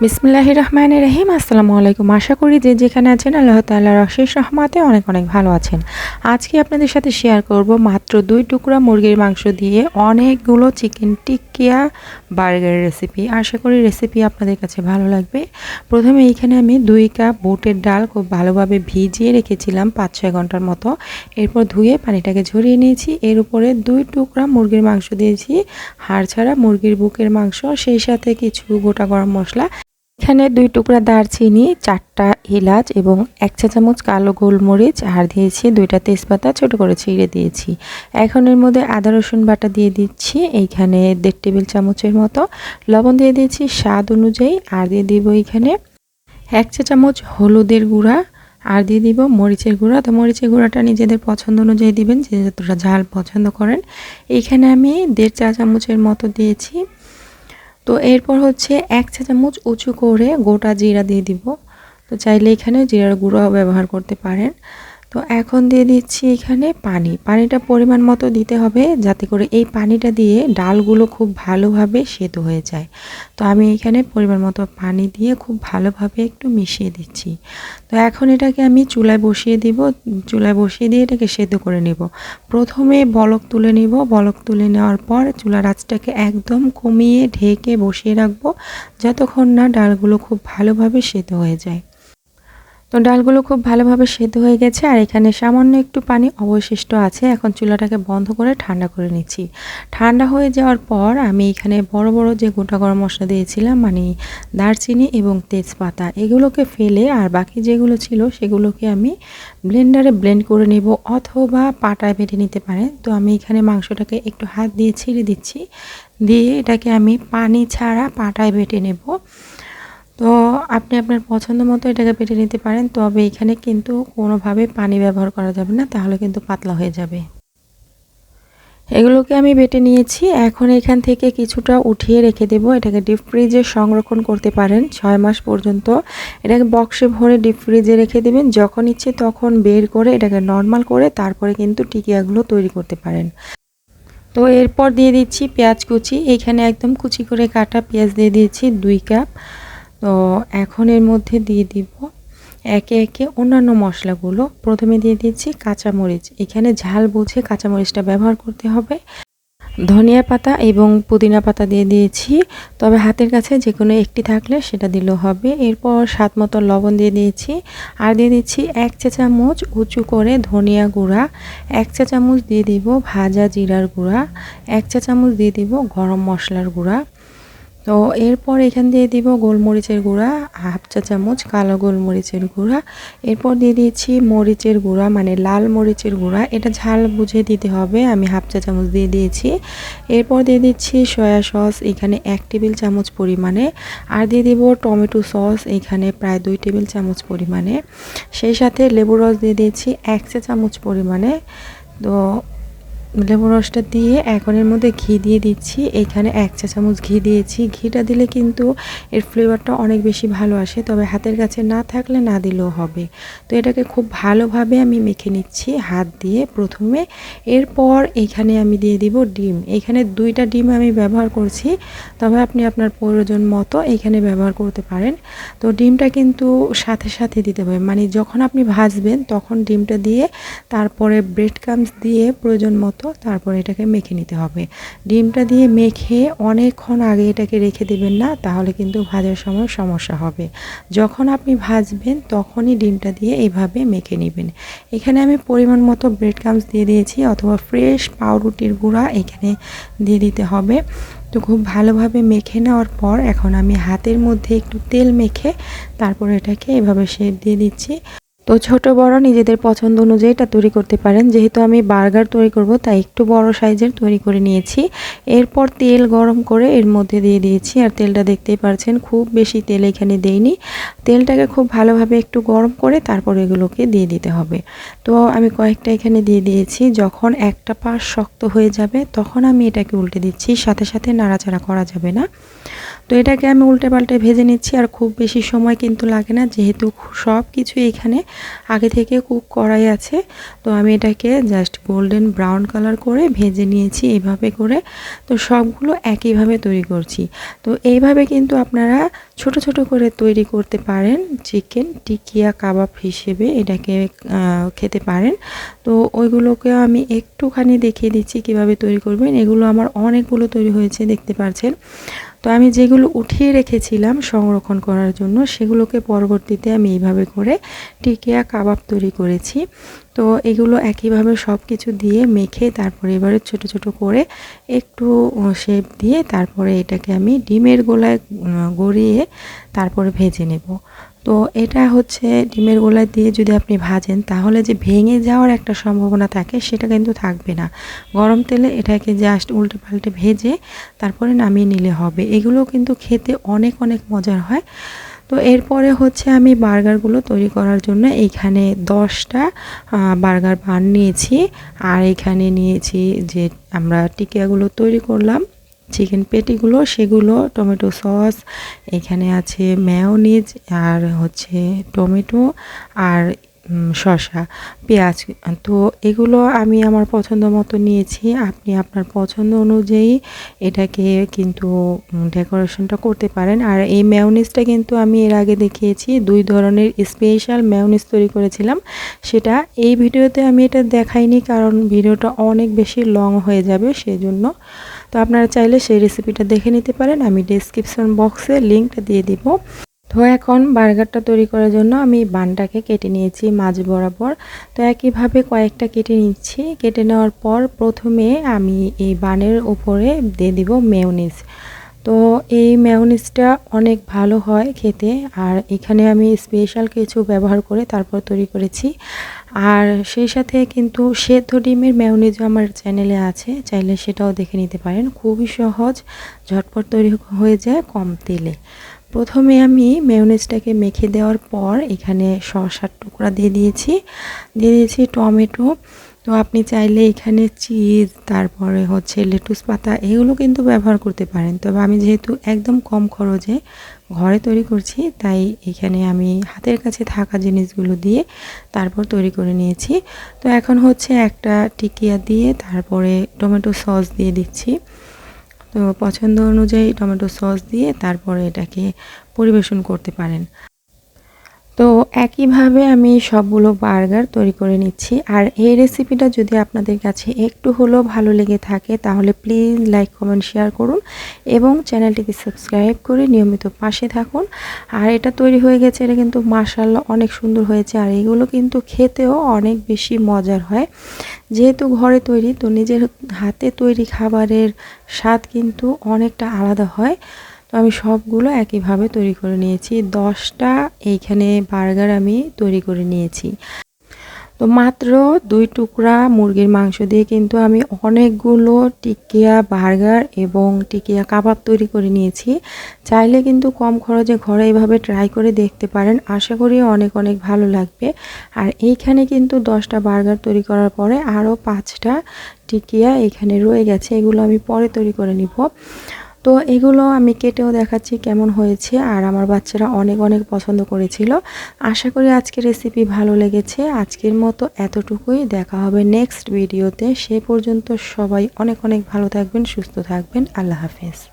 বিসমিল্লাহ রহমান রহিম আসসালামু আলাইকুম আশা করি যে যেখানে আছেন আল্লাহ তাল্লাহ রশেষ রহমাতে অনেক অনেক ভালো আছেন। আজকে আপনাদের সাথে শেয়ার করব মাত্র দুই টুকরা মুরগির মাংস দিয়ে অনেকগুলো চিকেন টিক্কিয়া বার্গারের রেসিপি। আশা করি রেসিপি আপনাদের কাছে ভালো লাগবে। প্রথমে এইখানে আমি দুই কাপ বুটের ডাল খুব ভালোভাবে ভিজিয়ে রেখেছিলাম পাঁচ ছয় ঘণ্টার মতো। এরপর ধুয়ে পানিটাকে ঝরিয়ে নিয়েছি। এর উপরে দুই টুকরা মুরগির মাংস দিয়েছি। হাড় ছাড়া মুরগির বুকের মাংস, সেই সাথে কিছু গোটা গরম মশলা এখানে দুই টুকরা দারচিনি, চারটা এলাচ এবং এক চা চামচ কালো গোলমরিচ, আর দিয়েছি দুইটা তেজপাতা ছোট করে ছিঁড়ে দিয়েছি। এখন এর মধ্যে আদা, রসুন বাটা দিয়ে দিচ্ছি, এইখানে দেড় টেবিল চামচের মতো। লবণ দিয়ে দিয়েছি স্বাদ অনুযায়ী, আর দিয়ে দিব এইখানে এক চা চামচ হলুদের গুঁড়া, আর দিয়ে দিব মরিচের গুঁড়া। তো মরিচের গুঁড়াটা নিজেদের পছন্দ অনুযায়ী দিবেন, যে যতটা ঝাল পছন্দ করেন। এইখানে আমি দেড় চা চামচের মতো দিয়েছি তো এরপর হচ্ছে এক চা চামচ উঁচু করে গোটা জিরা দিয়ে দিব। তো চাইলে এখানে জিরার গুঁড়ো ব্যবহার করতে পারেন। তো এখন দিয়ে দিচ্ছি এখানে পানি। পানিটা পরিমাণ মতো দিতে হবে যাতে করে এই পানিটা দিয়ে ডালগুলো খুব ভালোভাবে সেদ্ধ হয়ে যায়। তো আমি এখানে পরিমাণ মতো পানি দিয়ে খুব ভালোভাবে একটু মিশিয়ে দিচ্ছি। তো এখন এটাকে আমি চুলায় বসিয়ে দিব। চুলায় বসিয়ে দিয়ে এটাকে সেদ্ধ করে নেব। প্রথমে বলক তুলে নিব। বলক তুলে নেওয়ার পর চুলার আঁচটাকে একদম কমিয়ে ঢেকে বসিয়ে রাখব। যতক্ষণ না ডালগুলো খুব ভালোভাবে সেদ্ধ হয়ে যায়। তো ডালগুলো খুব ভালোভাবে সেদ্ধ হয়ে গেছে আর এখানে সামান্য একটু পানি অবশিষ্ট আছে। এখন চুলাটাকে বন্ধ করে ঠান্ডা করে নিচ্ছি। ঠান্ডা হয়ে যাওয়ার পর আমি এখানে বড় বড় যে গোটা গরম মশলা দিয়েছিলাম মানে দারচিনি এবং তেজপাতা, এগুলোকে ফেলে আর বাকি যেগুলো ছিল সেগুলোকে আমি ব্লেন্ডারে ব্লেন্ড করে নেব অথবা পাটায় বেটে নিতে পারেন। তো আমি এখানে মাংসটাকে একটু হাত দিয়ে ছিঁড়ে দিচ্ছি। দিয়ে এটাকে আমি পানি ছাড়া পাটায় বেটে নেব। তো আপনি আপনার পছন্দ মতো এটাকে পেটে নিতে পারেন, তবে এখানে কিন্তু কোনোভাবে পানি ব্যবহার করা যাবে না, তাহলে কিন্তু পাতলা হয়ে যাবে। এগুলোকে আমি বেটে নিয়েছি, এখন এখান থেকে কিছুটা উঠিয়ে রেখে দেব, এটাকে ডিপ ফ্রিজে সংরক্ষণ করতে পারেন, ছয় মাস পর্যন্ত। এটাকে বক্সে ভরে ডিপ ফ্রিজে রেখে দেবেন, যখন ইচ্ছে তখন বের করে এটাকে নর্মাল করে তারপরে কিন্তু টিকিয়াগুলো তৈরি করতে পারেন। তো এরপর দিয়ে দিচ্ছি পেঁয়াজ কুচি, এখানে একদম কুচি করে কাটা পেঁয়াজ দিয়ে দিয়েছি দুই কাপ। তো এখন এর মধ্যে দিয়ে দিব একে একে অন্যান্য মশলাগুলো। প্রথমে দিয়ে দিচ্ছি কাঁচামরিচ। এখানে ঝাল বুঝে কাঁচামরিচটা ব্যবহার করতে হবে। ধনিয়া পাতা এবং পুদিনা পাতা দিয়ে দিয়েছি। তবে হাতের কাছে যে কোনো একটি থাকলে সেটা দিলেও হবে। এরপর স্বাদ মতো লবণ দিয়ে দিয়েছি। আর দিয়ে দিচ্ছি এক চা চামচ উঁচু করে ধনিয়া গুঁড়া। এক চা চামচ দিয়ে দিব ভাজা জিরার গুঁড়া। এক চা চামচ দিয়ে দিব গরম মশলার গুঁড়া। তো এরপর এখান দিয়ে দিব গোলমরিচের গুঁড়া, হাফ চা চামচ কালো গোলমরিচের গুঁড়া। এরপর দিয়ে দিয়েছি মরিচের গুঁড়া মানে লাল মরিচের গুঁড়া। এটা ঝাল বুঝে দিতে হবে, আমি হাফ চা চামচ দিয়ে দিয়েছি। এরপর দিয়ে দিচ্ছি সয়া সস, এখানে এক টেবিল চামচ পরিমাণে। আর দিয়ে দিব টমেটো সস, এখানে প্রায় দুই টেবিল চামচ পরিমাণে। সেই সাথে লেবু রস দিয়ে দিয়েছি এক চা চামচ পরিমাণে। তো লেবু রসটা দিয়ে এখন এর মধ্যে ঘি দিয়ে দিচ্ছি। এখানে এক চা চামচ ঘি দিয়েছি। ঘিটা দিলে কিন্তু এর ফ্লেভারটা অনেক বেশি ভালো আসে। তবে হাতের কাছে না থাকলে না দিলেও হবে। তো এটাকে খুব ভালোভাবে আমি মেখে নিচ্ছি হাত দিয়ে প্রথমে। এরপর এখানে আমি দিয়ে দিব ডিম। এখানে দুইটা ডিম আমি ব্যবহার করছি। তবে আপনি আপনার প্রয়োজন মতো এখানে ব্যবহার করতে পারেন। তো ডিমটা কিন্তু সাথে সাথে দিতে হবে। মানে যখন আপনি ভাজবেন তখন ডিমটা দিয়ে তারপরে ব্রেড কামস দিয়ে প্রয়োজন মতো মতো তারপর এটাকে মেখে নিতে হবে। ডিমটা দিয়ে মেখে অনেকক্ষণ আগে এটাকে রেখে দেবেন না, তাহলে কিন্তু ভাজার সময় সমস্যা হবে। যখন আপনি ভাজবেন, তখনই ডিমটা দিয়ে এইভাবে মেখে নেবেন। এখানে আমি পরিমাণ মতো ব্রেড কামস দিয়ে দিয়েছি, অথবা ফ্রেশ পাউরুটির গুঁড়া এখানে দিয়ে দিতে হবে। তো খুব ভালোভাবে মেখে নেওয়ার পর এখন আমি হাতের মধ্যে একটু তেল মেখে তারপর এটাকে এভাবে শেপ দিয়ে দিচ্ছি। তো ছোট বড় নিজেদের পছন্দ অনুযায়ী এটা তৈরি করতে পারেন। যেহেতু আমি বার্গার তৈরি করব, তাই একটু বড় সাইজের তৈরি করে নিয়েছি। এরপর তেল গরম করে এর মধ্যে দিয়ে দিয়েছি। আর তেলটা দেখতেই পারছেন, খুব বেশি তেল এখানে দেইনি। তেলটাকে খুব ভালোভাবে একটু গরম করে তারপর এগুলোকে দিয়ে দিতে হবে। তো আমি কয়েকটা এখানে দিয়ে দিয়েছি। যখন একটা পাশ শক্ত হয়ে যাবে, তখন আমি এটাকে উল্টে দিচ্ছি। সাথে সাথে নাড়াচাড়া করা যাবে না। তো এটাকে আমি উল্টে পাল্টে ভেজে নিচ্ছি। আর খুব বেশি সময় কিন্তু লাগে না, যেহেতু সব কিছু এখানে আগে থেকে কুক করাই আছে। তো আমি এটাকে জাস্ট গোল্ডেন ব্রাউন কালার করে ভেজে নিয়েছি এইভাবে করে। তো সবগুলো একইভাবে তৈরি করছি। তো এইভাবে কিন্তু আপনারা ছোট ছোট করে তৈরি করতে পারেন চিকেন টিকিয়া, কাবাব হিসেবে এটাকে খেতে পারেন। তো ওইগুলোকে আমি একটুখানি দেখিয়ে দিচ্ছি কীভাবে তৈরি করবেন। এগুলো আমার অনেকগুলো তৈরি হয়েছে, দেখতে পাচ্ছেন তো আমি যেগুলো উঠিয়ে রেখেছিলাম সংরক্ষণ করার জন্য, সেগুলোকে পরবর্তীতে আমি এইভাবে করে টিকিয়া কাবাব তৈরি করেছি। তো এগুলো একইভাবে সব কিছু দিয়ে মেখে তারপরে এবারে ছোট ছোট করে একটু শেপ দিয়ে তারপরে এটাকে আমি ডিমের গোলায় গড়িয়ে তারপরে ভেজে নেব। তো এটা হচ্ছে ডিমের গোলা দিয়ে যদি আপনি ভাজেন, তাহলে যে ভেঙে যাওয়ার একটা সম্ভাবনা থাকে সেটা কিন্তু থাকবে না। গরম তেলে এটাকে জাস্ট উল্টে পাল্টে ভেজে তারপরে নামিয়ে নিলে হবে। এগুলো কিন্তু খেতে অনেক অনেক মজার হয়। তো এরপরে হচ্ছে আমি বার্গারগুলো তৈরি করার জন্য এইখানে দশটা বার্গার বান নিয়েছি আর এখানে নিয়েছি যে আমরা টিকিয়াগুলো তৈরি করলাম। চিকেন পেটিগুলো সেগুলো টমেটো সস এখানে আছে ম্যাওনিজ আর হচ্ছে টমেটো আর শসা, পেঁয়াজ, তো এগুলো আমি আমার পছন্দ মতো নিয়েছি। আপনি আপনার পছন্দ অনুযায়ী এটাকে কিন্তু ডেকোরেশনটা করতে পারেন। আর এই ম্যাওনিজটা কিন্তু আমি এর আগে দেখিয়েছি, দুই ধরনের স্পেশাল ম্যাওনিজ তৈরি করেছিলাম। সেটা এই ভিডিওতে আমি এটা দেখাইনি কারণ ভিডিওটা অনেক বেশি লং হয়ে যাবে সেই জন্য তো আপনারা চাইলে সেই রেসিপিটা দেখে নিতে পারেন। আমি ডিসক্রিপশন বক্সে লিঙ্কটা দিয়ে দিব। তো এখন বার্গারটা তৈরি করার জন্য আমি বানটাকে কেটে নিয়েছি মাঝ বরাবর। তো একইভাবে কয়েকটা কেটে নিচ্ছি। কেটে নেওয়ার পর প্রথমে আমি এই বানের ওপরে দিয়ে দিব মেয়নিজ। তো এই মেয়নিজটা অনেক ভালো হয় খেতে। আর এখানে আমি স্পেশাল কিছু ব্যবহার করে তারপর তৈরি করেছি। আর সেই সাথে কিন্তু সেদ্ধ ডিমের মেয়নিজও আমার চ্যানেলে আছে। চাইলে সেটাও দেখে নিতে পারেন। খুবই সহজ, ঝটপট তৈরি হয়ে যায় কম তেলে। প্রথমে আমি মেয়নিজটাকে মেখে দেওয়ার পর এখানে শসার টুকরা দিয়ে দিয়েছি। দিয়ে দিয়েছি টমেটো। তো আপনি চাইলে এখানে চিজ তারপরে হচ্ছে লেটুস পাতা, এগুলো কিন্তু ব্যবহার করতে পারেন। তবে আমি যেহেতু একদম কম খরচে ঘরে তৈরি করছি, তাই এখানে আমি হাতের কাছে থাকা জিনিসগুলো দিয়ে তারপর তৈরি করে নিয়েছি। তো এখন হচ্ছে একটা টিকিয়া দিয়ে তারপরে টমেটো সস দিয়ে দিচ্ছি। তো পছন্দ অনুযায়ী টমেটো সস দিয়ে তারপরে এটাকে পরিবেশন করতে পারেন। তো একইভাবে আমি সবগুলো বার্গার তৈরি করে নিচ্ছি। আর এই রেসিপিটা যদি আপনাদের কাছে একটু হলেও ভালো লেগে থাকে, তাহলে প্লিজ লাইক, কমেন্ট, শেয়ার করুন এবং চ্যানেলটিকে সাবস্ক্রাইব করে নিয়মিত পাশে থাকুন। আর এটা তৈরি হয়ে গেছে, এটা কিন্তু মার্শাল্লাহ অনেক সুন্দর হয়েছে আর এগুলো কিন্তু খেতেও অনেক বেশি মজার হয়। যেহেতু ঘরে তৈরি, তো নিজের হাতে তৈরি খাবারের স্বাদ কিন্তু অনেকটা আলাদা হয়। তো আমি সবগুলো একইভাবে তৈরি করে নিয়েছি। দশটা, এইখানে বার্গার আমি তৈরি করে নিয়েছি। তো মাত্র দুই টুকরা মুরগির মাংস দিয়ে কিন্তু আমি অনেকগুলো টিকিয়া বার্গার এবং টিকিয়া কাবাব তৈরি করে নিয়েছি। চাইলে কিন্তু কম খরচে ঘরে এইভাবে ট্রাই করে দেখতে পারেন। আশা করি অনেক অনেক ভালো লাগবে। আর এইখানে কিন্তু দশটা বার্গার তৈরি করার পরে আরও পাঁচটা টিকিয়া এখানে রয়ে গেছে। এগুলো আমি পরে তৈরি করে নিব। তো এগুলো আমি কেটেও দেখাচ্ছি কেমন হয়েছে আর আমার বাচ্চারা অনেক অনেক পছন্দ করেছিল। আশা করি আজকের রেসিপি ভালো লেগেছে। আজকের মতো এতটুকুই। দেখা হবে নেক্সট ভিডিওতে সে পর্যন্ত সবাই অনেক অনেক ভালো থাকবেন, সুস্থ থাকবেন। আল্লাহ হাফেজ।